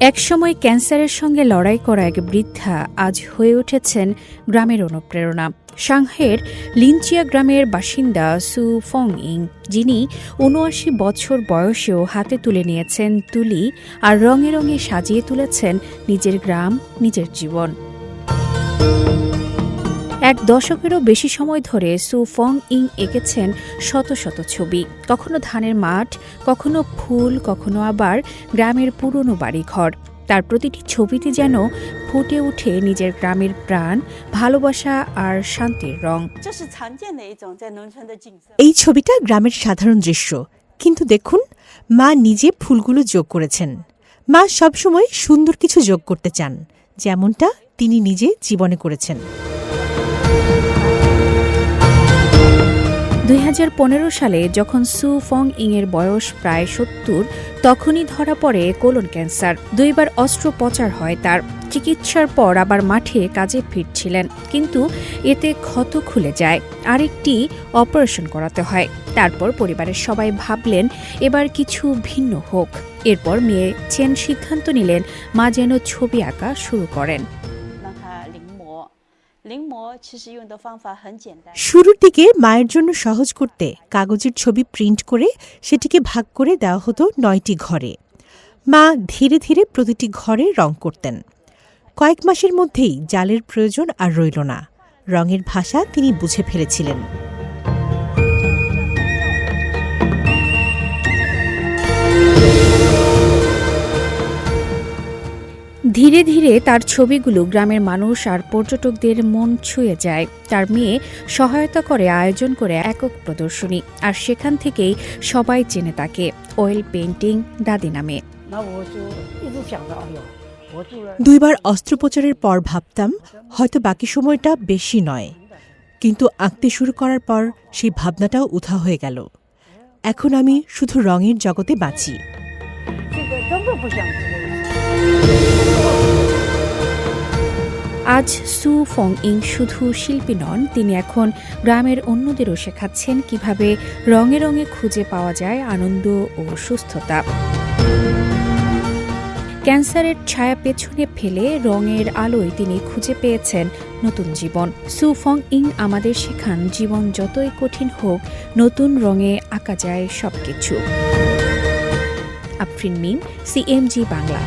একসময় ক্যান্সারের সঙ্গে লড়াই করা এক বৃদ্ধা আজ হয়ে উঠেছেন গ্রামের অনুপ্রেরণা। সাংহের লিনচিয়া গ্রামের বাসিন্দা সু ফং ইং যিনি উনআশি বছর বয়সেও হাতে তুলে নিয়েছেন তুলি আর রঙে রঙে সাজিয়ে তুলেছেন নিজের গ্রাম, নিজের জীবন। এক দশকেরও বেশি সময় ধরে সু ফং ইং এঁকেছেন শত শত ছবি। কখনো ধানের মাঠ, কখনো ফুল, কখনো আবার গ্রামের পুরনো বাড়িঘর। তার প্রতিটি ছবিতে যেন ফুটে উঠে নিজের গ্রামের প্রাণ, ভালোবাসা আর শান্তির রং। এই ছবিটা গ্রামের সাধারণ দৃশ্য। কিন্তু দেখুন, মা নিজে ফুলগুলো যোগ করেছেন। মা সবসময় সুন্দর কিছু যোগ করতে চান, যেমনটা তিনি নিজে জীবনে করেছেন। দুই হাজার পনেরো সালে যখন সু ফং ইং এর বয়স প্রায় সত্তর, তখনই ধরা পড়ে কোলন ক্যান্সার। দুইবার অস্ত্রোপচার হয় তার। চিকিৎসার পর আবার মাঠে কাজে ফিরছিলেন। কিন্তু এতে ক্ষত খুলে যায়। আরেকটি অপারেশন করাতে হয়। তারপর পরিবারের সবাই ভাবলেন, এবার কিছু ভিন্ন হোক। এরপর মেয়ে চেন সিদ্ধান্ত নিলেন, মা যেন ছবি আঁকা শুরু করেন। শুরুর দিকে মায়ের জন্য সহজ করতে কাগজের ছবি প্রিন্ট করে সেটিকে ভাগ করে দেওয়া হতো নয়টি ঘরে। মা ধীরে ধীরে প্রতিটি ঘরে রং করতেন। কয়েক মাসের মধ্যেই জালের প্রয়োজন আর রইল না। রঙের ভাষা তিনি বুঝে ফেলেছিলেন। ধীরে ধীরে তার ছবিগুলো গ্রামের মানুষ আর পর্যটকদের মন ছুঁয়ে যায়। তার মেয়ে সহায়তা করে আয়োজন করে একক প্রদর্শনী, আর সেখান থেকেই সবাই চেনে তাকে। অয়েল পেন্টিং দাদি নামে। দুইবার অস্ত্রোপচারের পর ভাবতাম, হয়তো বাকি সময়টা বেশি নয়। কিন্তু আঁকতে শুরু করার পর সেই ভাবনাটাও উধা হয়ে গেল। এখন আমি শুধু রঙের জগতে বাঁচি। আজ সু ফং ইং শুধু শিল্পী নন, তিনি এখন গ্রামের অন্যদেরও শেখাচ্ছেন কীভাবে রঙে রঙে খুঁজে পাওয়া যায় আনন্দ ও সুস্থতা। ক্যান্সারের ছায়া পেছনে ফেলে রঙের আলোয় তিনি খুঁজে পেয়েছেন নতুন জীবন। সু ফং ইং আমাদের শেখান জীবন যতই কঠিন হোক, নতুন রঙে আঁকা যায় সবকিছু। আফরিন মিম, সিএমজি বাংলা।